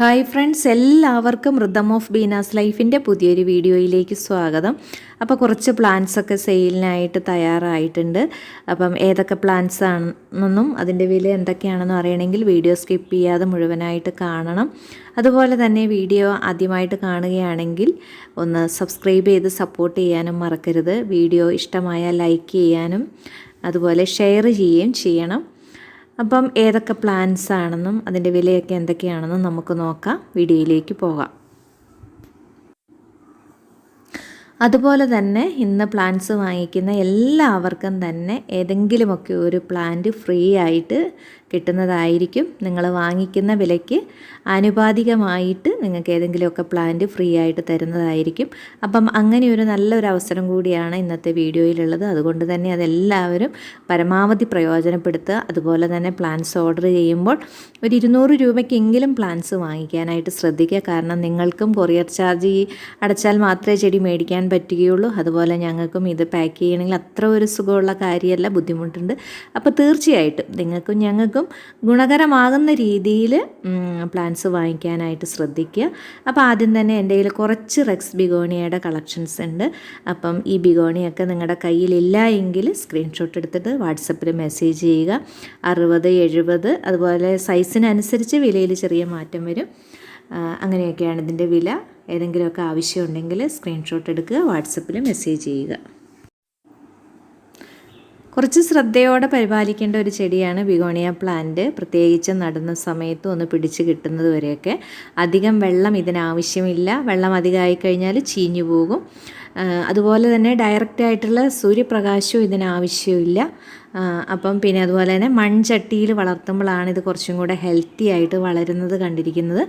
Hi friends എല്ലാവർക്കും rhythm of Beena's ലൈഫിന്റെ പുതിയൊരു വീഡിയോയിലേക്ക് സ്വാഗതം. അപ്പോൾ കുറച്ച് പ്ലാന്റ്സ് ഒക്കെ സെയിലിനായിട്ട് തയ്യാറായിട്ടുണ്ട്. അപ്പം ഏതൊക്കെ പ്ലാന്റ്സ് ആണെന്നും അതിന്റെ വില എന്തൊക്കെയാണെന്നും അറിയണമെങ്കിൽ വീഡിയോ സ്കിപ്പ് ചെയ്യാതെ മുഴുവനായിട്ട് കാണണം. അതുപോലെ തന്നെ വീഡിയോ ആദ്യമായിട്ട് കാണുകയാണെങ്കിൽ ഒന്ന് സബ്സ്ക്രൈബ് ചെയ്ത് സപ്പോർട്ട് ചെയ്യാനും മറക്കരുത്. വീഡിയോ ഇഷ്ടമായ ലൈക്ക് ചെയ്യാനും അതുപോലെ ഷെയർ ചെയ്യുകയും ചെയ്യണം. അപ്പം ഏതൊക്കെ പ്ലാൻസ് ആണെന്നും അതിന്റെ വിലയൊക്കെ എന്തൊക്കെയാണെന്നും നമുക്ക് നോക്കാം. വീഡിയോയിലേക്ക് പോകാം. അതുപോലെ തന്നെ ഇന്ന് പ്ലാന്റ്സ് വാങ്ങിക്കുന്ന എല്ലാവർക്കും തന്നെ ഏതെങ്കിലുമൊക്കെ ഒരു പ്ലാന്റ് ഫ്രീ ആയിട്ട് കിട്ടുന്നതായിരിക്കും. നിങ്ങൾ വാങ്ങിക്കുന്ന വിലയ്ക്ക് ആനുപാതികമായിട്ട് നിങ്ങൾക്ക് ഏതെങ്കിലുമൊക്കെ പ്ലാന്റ് ഫ്രീ ആയിട്ട് തരുന്നതായിരിക്കും. അപ്പം അങ്ങനെ ഒരു നല്ലൊരു അവസരം കൂടിയാണ് ഇന്നത്തെ വീഡിയോയിലുള്ളത്. അതുകൊണ്ട് തന്നെ അതെല്ലാവരും പരമാവധി പ്രയോജനപ്പെടുത്തുക. അതുപോലെ തന്നെ പ്ലാൻസ് ഓർഡർ ചെയ്യുമ്പോൾ ഒരു ഇരുന്നൂറ് രൂപയ്ക്കെങ്കിലും പ്ലാൻസ് വാങ്ങിക്കാനായിട്ട് ശ്രദ്ധിക്കുക. കാരണം നിങ്ങൾക്കും കൊറിയർ ചാർജ് അടച്ചാൽ മാത്രമേ ചെടി മേടിക്കാൻ പറ്റുകയുള്ളൂ. അതുപോലെ ഞങ്ങൾക്കും ഇത് പാക്ക് ചെയ്യണമെങ്കിൽ അത്ര ഒരു സുഖമുള്ള കാര്യമല്ല. ബുദ്ധിമുട്ടുണ്ട്. അപ്പോൾ തീർച്ചയായിട്ടും നിങ്ങൾക്കും ഞങ്ങൾക്കും ഗുണകരമാകുന്ന രീതിയിൽ പ്ലാന്റ്സ് വാങ്ങിക്കാനായിട്ട് ശ്രദ്ധിക്കുക. അപ്പോൾ ആദ്യം തന്നെ എന്റെ കയ്യിൽ കുറച്ച് റെക്സ് ബിഗോണിയയുടെ കളക്ഷൻസ് ഉണ്ട്. അപ്പം ഈ ബിഗോണിയൊക്കെ നിങ്ങളുടെ കയ്യിലില്ല എങ്കിൽ സ്ക്രീൻഷോട്ട് എടുത്തിട്ട് വാട്സപ്പിൽ മെസ്സേജ് ചെയ്യുക. അറുപത് എഴുപത് അതുപോലെ സൈസിനനുസരിച്ച് വിലയിൽ ചെറിയ മാറ്റം വരും. അങ്ങനെയൊക്കെയാണ് ഇതിന്റെ വില. ഏതെങ്കിലുമൊക്കെ ആവശ്യമുണ്ടെങ്കിൽ സ്ക്രീൻഷോട്ട് എടുക്കുക വാട്സപ്പിൽ മെസ്സേജ് ചെയ്യുക. കുറച്ച് ശ്രദ്ധയോടെ പരിപാലിക്കേണ്ട ഒരു ചെടിയാണ് ബിഗോണിയ പ്ലാന്റ്. പ്രത്യേകിച്ച് നടുന്ന സമയത്ത് ഒന്ന് പിടിച്ച് കിട്ടുന്നത് വരെയൊക്കെ. അധികം വെള്ളം ഇതിനാവശ്യമില്ല വെള്ളം അധികമായി കഴിഞ്ഞാൽ ചീഞ്ഞു പോകും. അതുപോലെ തന്നെ ഡയറക്റ്റ് ആയിട്ടുള്ള സൂര്യപ്രകാശവും ഇതിനാവശ്യമില്ല അപ്പം പിന്നെ അതുപോലെ തന്നെ മൺചട്ടിയിൽ വളർത്തുമ്പോഴാണ് ഇത് കുറച്ചും കൂടെ ഹെൽത്തി ആയിട്ട് വളരുന്നത് കണ്ടിരിക്കുന്നത്.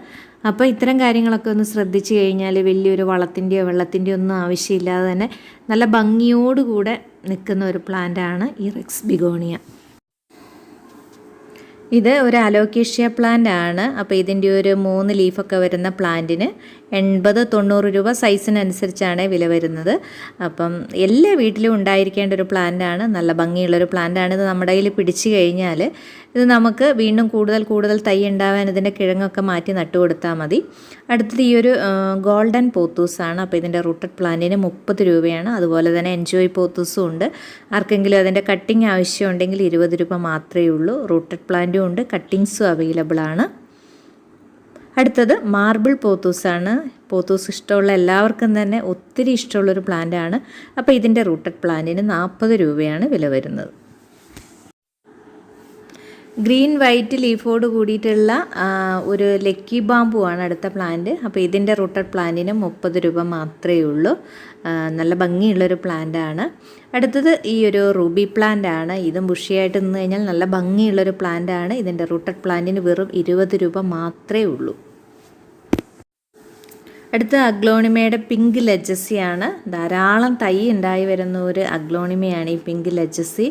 അപ്പോൾ ഇത്തരം കാര്യങ്ങളൊക്കെ ഒന്ന് ശ്രദ്ധിച്ചു കഴിഞ്ഞാൽ വലിയൊരു വളത്തിന്റെയോ വെള്ളത്തിന്റെയോ ഒന്നും ആവശ്യമില്ലാതെ തന്നെ നല്ല ഭംഗിയോടുകൂടെ നിൽക്കുന്ന ഒരു പ്ലാന്റാണ് ഈ റെക്സ് ബിഗോണിയ ഇത് ഒരു അലോക്കേഷ്യ പ്ലാന്റ് ആണ്. അപ്പോൾ ഇതിന്റെ ഒരു മൂന്ന് ലീഫൊക്കെ വരുന്ന പ്ലാന്റിന് എൺപത് തൊണ്ണൂറ് രൂപ സൈസിനനുസരിച്ചാണ് വില വരുന്നത്. അപ്പം എല്ലാ വീട്ടിലും ഉണ്ടായിരിക്കേണ്ട ഒരു പ്ലാന്റാണ് നല്ല ഭംഗിയുള്ളൊരു പ്ലാന്റാണ് ഇത് നമ്മുടെ കയ്യിൽ പിടിച്ചു കഴിഞ്ഞാൽ ഇത് നമുക്ക് വീണ്ടും കൂടുതൽ കൂടുതൽ തൈ ഉണ്ടാവാൻ ഇതിന്റെ കിഴങ്ങൊക്കെ മാറ്റി നട്ടു കൊടുത്താൽ മതി. അടുത്തത് ഈ ഒരു ഗോൾഡൻ പോത്തൂസാണ് അപ്പോൾ ഇതിന്റെ റൂട്ടഡ് പ്ലാന്റിന് മുപ്പത് രൂപയാണ്. അതുപോലെ തന്നെ എൻജോയ് പോത്തൂസും ഉണ്ട്. ആർക്കെങ്കിലും അതിന്റെ കട്ടിങ് ആവശ്യമുണ്ടെങ്കിൽ ഇരുപത് രൂപ മാത്രമേ ഉള്ളൂ. റൂട്ടഡ് പ്ലാന്റും ഉണ്ട്. കട്ടിങ്സും അവൈലബിൾ ആണ്. അടുത്തത് മാർബിൾ പോത്തൂസാണ് പോത്തൂസ് ഇഷ്ടമുള്ള എല്ലാവർക്കും തന്നെ ഒത്തിരി ഇഷ്ടമുള്ളൊരു പ്ലാന്റാണ് അപ്പോൾ ഇതിന്റെ റൂട്ടഡ് പ്ലാന്റിന് നാൽപ്പത് രൂപയാണ് വില വരുന്നത്. ഗ്രീൻ വൈറ്റ് ലീഫോട് കൂടിയിട്ടുള്ള ഒരു ലക്കി ബാമ്പു ആണ് അടുത്ത പ്ലാന്റ്. അപ്പോൾ ഇതിന്റെ റൂട്ടഡ് പ്ലാന്റിന് മുപ്പത് രൂപ മാത്രമേ ഉള്ളൂ. നല്ല ഭംഗിയുള്ളൊരു പ്ലാന്റാണ് അടുത്തത് ഈ ഒരു റൂബി പ്ലാന്റ് ആണ്. ഇതും ബുഷിയായിട്ട് നിന്ന് കഴിഞ്ഞാൽ നല്ല ഭംഗിയുള്ളൊരു പ്ലാന്റ് ആണ്. ഇതിന്റെ റൂട്ടഡ് പ്ലാന്റിന് വെറും ഇരുപത് രൂപ മാത്രമേ ഉള്ളൂ. അടുത്ത അഗ്ലോണിമയുടെ പിങ്ക് ലജസിയാണ് ധാരാളം തൈ ഉണ്ടായി വരുന്ന ഒരു അഗ്ലോണിമയാണ് ഈ പിങ്ക് ലജസി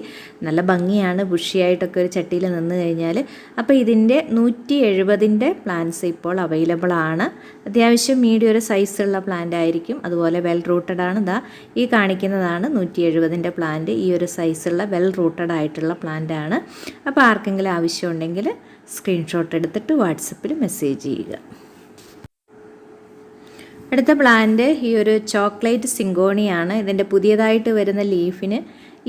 നല്ല ഭംഗിയാണ്. ബുഷിയായിട്ടൊക്കെ ഒരു ചട്ടിയിൽ നിന്ന് കഴിഞ്ഞാൽ അപ്പോൾ ഇതിന്റെ നൂറ്റി എഴുപതിന്റെ പ്ലാന്റ്സ് ഇപ്പോൾ അവൈലബിൾ ആണ്. അത്യാവശ്യം മീഡിയം ഒരു സൈസുള്ള പ്ലാന്റ് ആയിരിക്കും. അതുപോലെ വെൽ റൂട്ടഡ് ആണ്. ഇതാ ഈ കാണിക്കുന്നതാണ് നൂറ്റി എഴുപതിന്റെ പ്ലാന്റ് ഈ ഒരു സൈസുള്ള വെൽ റൂട്ടഡ് ആയിട്ടുള്ള പ്ലാന്റ് ആണ്. അപ്പോൾ ആർക്കെങ്കിലും ആവശ്യമുണ്ടെങ്കിൽ സ്ക്രീൻഷോട്ട് എടുത്തിട്ട് വാട്സപ്പിൽ മെസ്സേജ് ചെയ്യുക. അടുത്ത പ്ലാന്റ് ഈ ഒരു ചോക്ലേറ്റ് സിങ്കോണിയാണ്. ഇതിന്റെ പുതിയതായിട്ട് വരുന്ന ലീഫിന്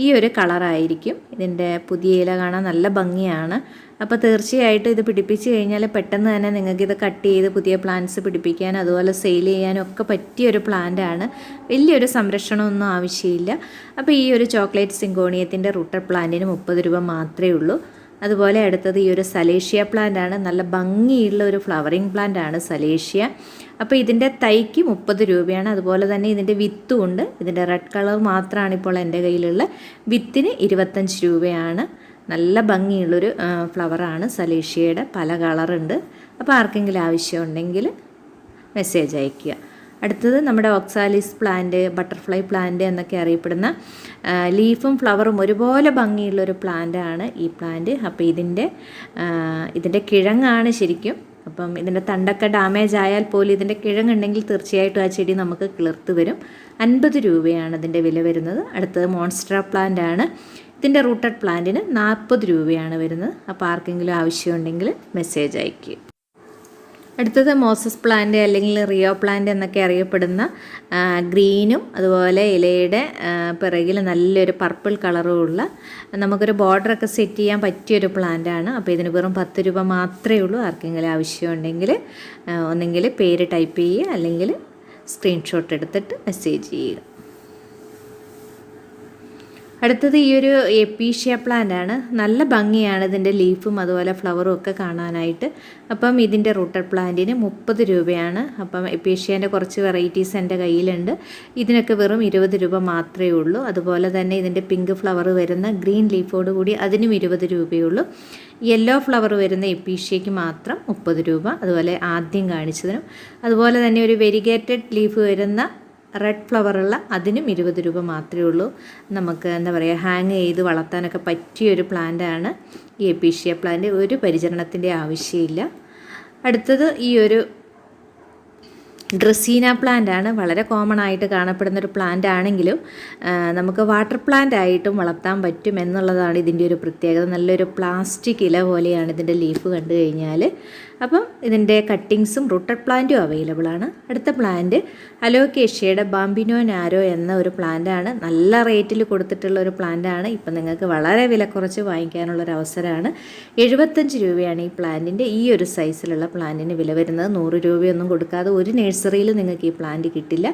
ഈ ഒരു കളറായിരിക്കും ഇതിന്റെ പുതിയ ഇല കാണാൻ നല്ല ഭംഗിയാണ്. അപ്പോൾ തീർച്ചയായിട്ടും ഇത് പിടിപ്പിച്ച് കഴിഞ്ഞാൽ പെട്ടെന്ന് തന്നെ നിങ്ങൾക്ക് ഇത് കട്ട് ചെയ്ത് പുതിയ പ്ലാന്റ്സ് പിടിപ്പിക്കാൻ അതുപോലെ സെയിൽ ചെയ്യാനും ഒക്കെ പറ്റിയ ഒരു പ്ലാന്റ് ആണ്. വലിയൊരു സംരക്ഷണമൊന്നും ആവശ്യമില്ല. അപ്പോൾ ഈ ഒരു ചോക്ലേറ്റ് സിങ്കോണിയത്തിന്റെ റൂട്ടർ പ്ലാന്റിന് മുപ്പത് രൂപ മാത്രമേ ഉള്ളൂ. അതുപോലെ അടുത്തത് ഈ ഒരു സലേഷ്യ പ്ലാന്റ് ആണ്. നല്ല ഭംഗിയുള്ള ഒരു ഫ്ലവറിങ് പ്ലാന്റ് ആണ് സലേഷ്യ. അപ്പോൾ ഇതിന്റെ തൈക്ക് മുപ്പത് രൂപയാണ്. അതുപോലെ തന്നെ ഇതിന്റെ വിത്തും ഉണ്ട്. ഇതിന്റെ റെഡ് കളർ മാത്രമാണ് ഇപ്പോൾ എന്റെ കയ്യിലുള്ള. വിത്തിന് ഇരുപത്തഞ്ച് രൂപയാണ്. നല്ല ഭംഗിയുള്ളൊരു ഫ്ലവറാണ് സലേഷ്യയുടെ. പല കളറുണ്ട് അപ്പോൾ ആർക്കെങ്കിലും ആവശ്യമുണ്ടെങ്കിൽ മെസ്സേജ് അയയ്ക്കുക. അടുത്തത് നമ്മുടെ ഓക്സാലിസ് പ്ലാന്റ് ബട്ടർഫ്ലൈ പ്ലാന്റ് എന്നൊക്കെ അറിയപ്പെടുന്ന ലീഫും ഫ്ലവറും ഒരുപോലെ ഭംഗിയുള്ളൊരു പ്ലാന്റാണ് ഈ പ്ലാന്റ് അപ്പോൾ ഇതിന്റെ ഇതിന്റെ കിഴങ്ങാണ് ശരിക്കും. അപ്പം ഇതിന്റെ തണ്ടൊക്കെ ഡാമേജ് ആയാൽ പോലും ഇതിന്റെ കിഴങ്ങുണ്ടെങ്കിൽ തീർച്ചയായിട്ടും ആ ചെടി നമുക്ക് കിളിർത്ത് വരും. അൻപത് രൂപയാണ് ഇതിന്റെ വില വരുന്നത്. അടുത്തത് മോൺസ്ട്ര പ്ലാന്റ് ആണ്. ഇതിന്റെ റൂട്ടഡ് പ്ലാന്റിന് നാൽപ്പത് രൂപയാണ് വരുന്നത്. അപ്പോൾ ആർക്കെങ്കിലും ആവശ്യമുണ്ടെങ്കിൽ മെസ്സേജ് അയയ്ക്കുക അടുത്തത് മോസസ് പ്ലാന്റ് അല്ലെങ്കിൽ റിയോ പ്ലാന്റ് എന്നൊക്കെ അറിയപ്പെടുന്ന ഗ്രീനും അതുപോലെ ഇലയുടെ പിറകിൽ നല്ലൊരു പർപ്പിൾ കളറും ഉള്ള നമുക്കൊരു ബോർഡറൊക്കെ സെറ്റ് ചെയ്യാൻ പറ്റിയൊരു പ്ലാന്റാണ് അപ്പോൾ ഇതിന് വെറും പത്ത് രൂപ മാത്രമേ ഉള്ളൂ. ആർക്കെങ്കിലും ആവശ്യമുണ്ടെങ്കിൽ ഒന്നെങ്കിൽ പേര് ടൈപ്പ് ചെയ്യുക അല്ലെങ്കിൽ സ്ക്രീൻഷോട്ട് എടുത്തിട്ട് മെസ്സേജ് ചെയ്യുക. അടുത്തത് ഈ ഒരു എപ്പീഷ്യ പ്ലാന്റ് ആണ് നല്ല ഭംഗിയാണ് ഇതിന്റെ ലീഫും അതുപോലെ ഫ്ലവറും ഒക്കെ കാണാനായിട്ട്. അപ്പം ഇതിന്റെ റൂട്ടർ പ്ലാന്റിന് മുപ്പത് രൂപയാണ്. അപ്പം എപ്പീഷ്യേന്റെ കുറച്ച് വെറൈറ്റീസ് എന്റെ കയ്യിലുണ്ട്. ഇതിനൊക്കെ വെറും ഇരുപത് രൂപ മാത്രമേ ഉള്ളൂ. അതുപോലെ തന്നെ ഇതിന്റെ പിങ്ക് ഫ്ലവർ വരുന്ന ഗ്രീൻ ലീഫോട് കൂടി അതിനും ഇരുപത് രൂപയുള്ളൂ യെല്ലോ ഫ്ലവർ വരുന്ന എപ്പീഷ്യയ്ക്ക് മാത്രം മുപ്പത് രൂപ. അതുപോലെ ആദ്യം കാണിച്ചതിനും. അതുപോലെ തന്നെ ഒരു വെരിഗേറ്റഡ് ലീഫ് വരുന്ന റെഡ് ഫ്ലവറുള്ള അതിനും ഇരുപത് രൂപ മാത്രമേ ഉള്ളൂ. നമുക്ക് എന്താ പറയുക ഹാങ് ചെയ്ത് വളർത്താനൊക്കെ പറ്റിയൊരു പ്ലാന്റാണ് ഈ എപ്പീഷ്യ പ്ലാന്റ് ഒരു പരിചരണത്തിന്റെ ആവശ്യമില്ല. അടുത്തത് ഈ ഒരു ഡ്രസീന പ്ലാന്റ് ആണ്. വളരെ കോമൺ ആയിട്ട് കാണപ്പെടുന്ന ഒരു പ്ലാന്റ് ആണെങ്കിലും നമുക്ക് വാട്ടർ പ്ലാന്റ് ആയിട്ടും വളർത്താൻ പറ്റും എന്നുള്ളതാണ് ഇതിന്റെ ഒരു പ്രത്യേകത. നല്ലൊരു പ്ലാസ്റ്റിക് ഇല പോലെയാണ് ഇതിന്റെ ലീഫ് കണ്ടു കഴിഞ്ഞാൽ അപ്പം ഇതിന്റെ കട്ടിങ്സും റൂട്ടഡ് പ്ലാന്റും അവൈലബിൾ ആണ് അടുത്ത പ്ലാന്റ് അലോക്കേഷ്യയുടെ ബാംബിനോ നാരോ എന്ന ഒരു പ്ലാന്റാണ്. നല്ല റേറ്റിൽ കൊടുത്തിട്ടുള്ള ഒരു പ്ലാന്റാണ്. ഇപ്പം നിങ്ങൾക്ക് വളരെ വില കുറച്ച് വാങ്ങിക്കാനുള്ള ഒരു അവസരമാണ് എഴുപത്തഞ്ച് രൂപയാണ് ഈ പ്ലാന്റിന്റെ ഈ ഒരു സൈസിലുള്ള പ്ലാന്റിന് വില വരുന്നത്. നൂറ് രൂപയൊന്നും കൊടുക്കാതെ ഒരു നഴ്സറിയിൽ നിങ്ങൾക്ക് ഈ പ്ലാന്റ് കിട്ടില്ല.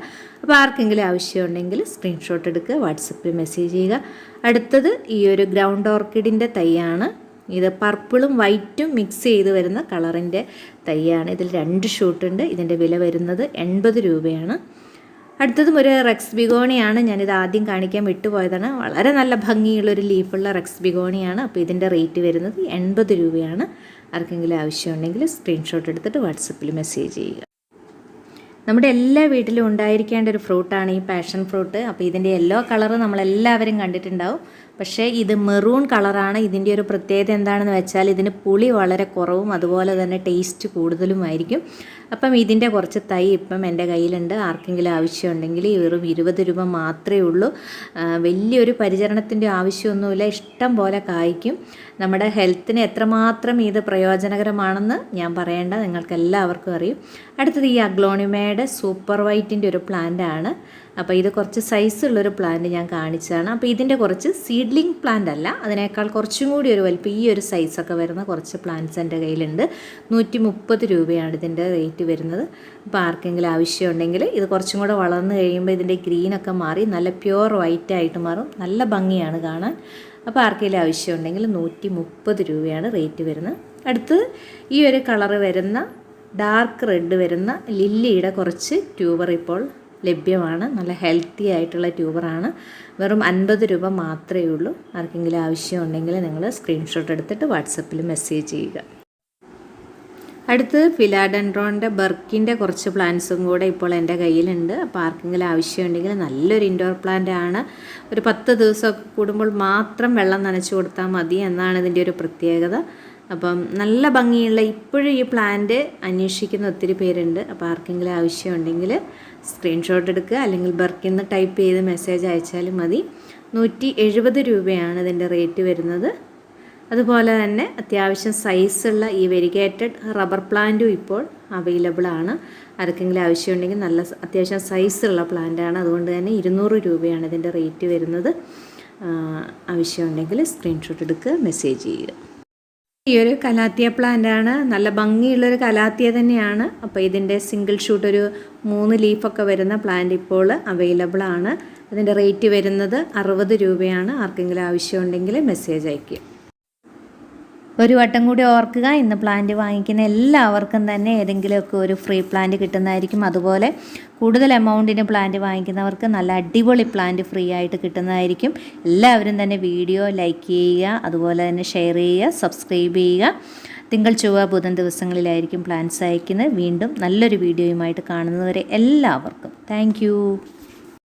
അപ്പോൾ ആർക്കെങ്കിലും ആവശ്യമുണ്ടെങ്കിൽ സ്ക്രീൻഷോട്ട് എടുക്കുക വാട്സപ്പിൽ മെസ്സേജ് ചെയ്യുക. അടുത്തത് ഈ ഒരു ഗ്രൗണ്ട് ഓർക്കിഡിന്റെ തൈയാണ്. ഇത് പർപ്പിളും വൈറ്റും മിക്സ് ചെയ്ത് വരുന്ന കളറിന്റെ തൈയാണ്. ഇതിൽ രണ്ട് ഷൂട്ടുണ്ട് ഇതിന്റെ വില വരുന്നത് എൺപത് രൂപയാണ്. അടുത്തതും ഒരു റെക്സ് ബിഗോണിയാണ്. ഞാനിത് ആദ്യം കാണിക്കാൻ വിട്ടുപോയതാണ്. വളരെ നല്ല ഭംഗിയുള്ളൊരു ലീഫുള്ള റെക്സ് ബിഗോണിയാണ്. അപ്പോൾ ഇതിന്റെ റേറ്റ് വരുന്നത് എൺപത് രൂപയാണ്. ആർക്കെങ്കിലും ആവശ്യമുണ്ടെങ്കിൽ സ്ക്രീൻഷോട്ട് എടുത്തിട്ട് വാട്സപ്പിൽ മെസ്സേജ് ചെയ്യുക. നമ്മുടെ എല്ലാ വീട്ടിലും ഉണ്ടായിരിക്കേണ്ട ഒരു ഫ്രൂട്ടാണ് ഈ പാഷൻ ഫ്രൂട്ട് അപ്പോൾ ഇതിന്റെ യെല്ലോ കളറ് നമ്മളെല്ലാവരും കണ്ടിട്ടുണ്ടാവും. പക്ഷേ ഇത് മെറൂൺ കളറാണ്. ഇതിന്റെ ഒരു പ്രത്യേകത എന്താണെന്ന് വെച്ചാൽ ഇതിന് പുളി വളരെ കുറവും അതുപോലെ തന്നെ ടേസ്റ്റ് കൂടുതലുമായിരിക്കും. അപ്പം ഇതിന്റെ കുറച്ച് തൈ ഇപ്പം എന്റെ കയ്യിലുണ്ട്. ആർക്കെങ്കിലും ആവശ്യമുണ്ടെങ്കിൽ വെറും ഇരുപത് രൂപ മാത്രമേ ഉള്ളൂ. വലിയൊരു പരിചരണത്തിന്റെ ആവശ്യമൊന്നുമില്ല. ഇഷ്ടം പോലെ കായ്ക്കും. നമ്മുടെ ഹെൽത്തിന് എത്രമാത്രം ഇത് പ്രയോജനകരമാണെന്ന് ഞാൻ പറയേണ്ട നിങ്ങൾക്ക് എല്ലാവർക്കും അറിയും. അടുത്തത് ഈ അഗ്ലോണിമയുടെ സൂപ്പർ വൈറ്റിന്റെ ഒരു പ്ലാന്റ് ആണ് അപ്പോൾ ഇത് കുറച്ച് സൈസുള്ളൊരു പ്ലാന്റ് ഞാൻ കാണിച്ചതാണ്. അപ്പോൾ ഇതിന്റെ കുറച്ച് സീഡ്ലിംഗ് പ്ലാന്റ് അല്ല അതിനേക്കാൾ കുറച്ചും കൂടി ഒരു വലിപ്പം ഈ ഒരു സൈസൊക്കെ വരുന്ന കുറച്ച് പ്ലാന്റ്സ് എന്റെ കയ്യിലുണ്ട്. നൂറ്റി മുപ്പത് രൂപയാണ് ഇതിന്റെ റേറ്റ് വരുന്നത്. അപ്പോൾ ആർക്കെങ്കിലും ആവശ്യമുണ്ടെങ്കിൽ ഇത് കുറച്ചും കൂടെ വളർന്നു കഴിയുമ്പോൾ ഇതിന്റെ ഗ്രീനൊക്കെ മാറി നല്ല പ്യുവർ വൈറ്റ് ആയിട്ട് മാറും. നല്ല ഭംഗിയാണ് കാണാൻ. അപ്പോൾ ആർക്കെങ്കിലും ആവശ്യമുണ്ടെങ്കിൽ നൂറ്റി മുപ്പത് രൂപയാണ് റേറ്റ് വരുന്നത്. അടുത്ത് ഈ ഒരു കളറ് വരുന്ന ഡാർക്ക് റെഡ് വരുന്ന ലില്ലിയുടെ കുറച്ച് ട്യൂബർ ഇപ്പോൾ ലഭ്യമാണ്. നല്ല ഹെൽത്തി ആയിട്ടുള്ള ട്യൂബറാണ്. വെറും അൻപത് രൂപ മാത്രമേ ഉള്ളൂ. ആർക്കെങ്കിലും ആവശ്യമുണ്ടെങ്കിൽ നിങ്ങൾ സ്ക്രീൻഷോട്ട് എടുത്തിട്ട് വാട്സപ്പിൽ മെസ്സേജ് ചെയ്യുക. അടുത്തത് ഫിലാഡൻഡ്രോണിന്റെ ബർക്കിന്റെ കുറച്ച് പ്ലാന്റ്സും കൂടെ ഇപ്പോൾ എന്റെ കയ്യിലുണ്ട്. അപ്പോൾ ആർക്കെങ്കിലും ആവശ്യമുണ്ടെങ്കിൽ നല്ലൊരു ഇൻഡോർ പ്ലാന്റ് ആണ്. ഒരു പത്ത് ദിവസമൊക്കെ കൂടുമ്പോൾ മാത്രം വെള്ളം നനച്ചു കൊടുത്താൽ മതി എന്നാണ് ഇതിന്റെ ഒരു പ്രത്യേകത. അപ്പം നല്ല ഭംഗിയുള്ള ഇപ്പോഴും ഈ പ്ലാന്റ് അന്വേഷിക്കുന്ന ഒത്തിരി പേരുണ്ട്. അപ്പോൾ ആർക്കെങ്കിലും ആവശ്യമുണ്ടെങ്കിൽ സ്ക്രീൻഷോട്ട് എടുക്കുക അല്ലെങ്കിൽ ബർക്കിൽ നിന്ന് ടൈപ്പ് ചെയ്ത് മെസ്സേജ് അയച്ചാലും മതി. നൂറ്റി എഴുപത് രൂപയാണ് ഇതിന്റെ റേറ്റ് വരുന്നത്. അതുപോലെ തന്നെ അത്യാവശ്യം സൈസുള്ള ഈ വെരിഗേറ്റഡ് റബ്ബർ പ്ലാന്റും ഇപ്പോൾ അവൈലബിൾ ആണ്. ആർക്കെങ്കിലും ആവശ്യമുണ്ടെങ്കിൽ നല്ല അത്യാവശ്യം സൈസുള്ള പ്ലാന്റാണ് അതുകൊണ്ട് തന്നെ ഇരുന്നൂറ് രൂപയാണ് ഇതിന്റെ റേറ്റ് വരുന്നത്. ആവശ്യമുണ്ടെങ്കിൽ സ്ക്രീൻഷോട്ട് എടുക്കുക മെസ്സേജ് ചെയ്യുക. ഈ ഒരു കലാത്തിയ പ്ലാന്റ് ആണ്. നല്ല ഭംഗിയുള്ളൊരു കലാത്തിയ തന്നെയാണ്. അപ്പോൾ ഇതിന്റെ സിംഗിൾ ഷൂട്ട് ഒരു മൂന്ന് ലീഫൊക്കെ വരുന്ന പ്ലാന്റ് ഇപ്പോൾ അവൈലബിൾ ആണ്. അതിന്റെ റേറ്റ് വരുന്നത് അറുപത് രൂപയാണ്. ആർക്കെങ്കിലും ആവശ്യമുണ്ടെങ്കിൽ മെസ്സേജ് അയയ്ക്കുക ഒരു വട്ടം കൂടി ഓർക്കുക. ഇന്ന് പ്ലാന്റ് വാങ്ങിക്കുന്ന എല്ലാവർക്കും തന്നെ ഏതെങ്കിലുമൊക്കെ ഒരു ഫ്രീ പ്ലാന്റ് കിട്ടുന്നതായിരിക്കും. അതുപോലെ കൂടുതൽ എമൗണ്ടിന് പ്ലാന്റ് വാങ്ങിക്കുന്നവർക്ക് നല്ല അടിപൊളി പ്ലാന്റ് ഫ്രീ ആയിട്ട് കിട്ടുന്നതായിരിക്കും. എല്ലാവരും തന്നെ വീഡിയോ ലൈക്ക് ചെയ്യുക. അതുപോലെ തന്നെ ഷെയർ ചെയ്യുക. സബ്സ്ക്രൈബ് ചെയ്യുക. തിങ്കൾ ചൊവ്വ ബുധൻ ദിവസങ്ങളിലായിരിക്കും പ്ലാന്റ്സ് അയക്കുന്നത്. വീണ്ടും നല്ലൊരു വീഡിയോയുമായിട്ട് കാണുന്നവരെ എല്ലാവർക്കും. താങ്ക്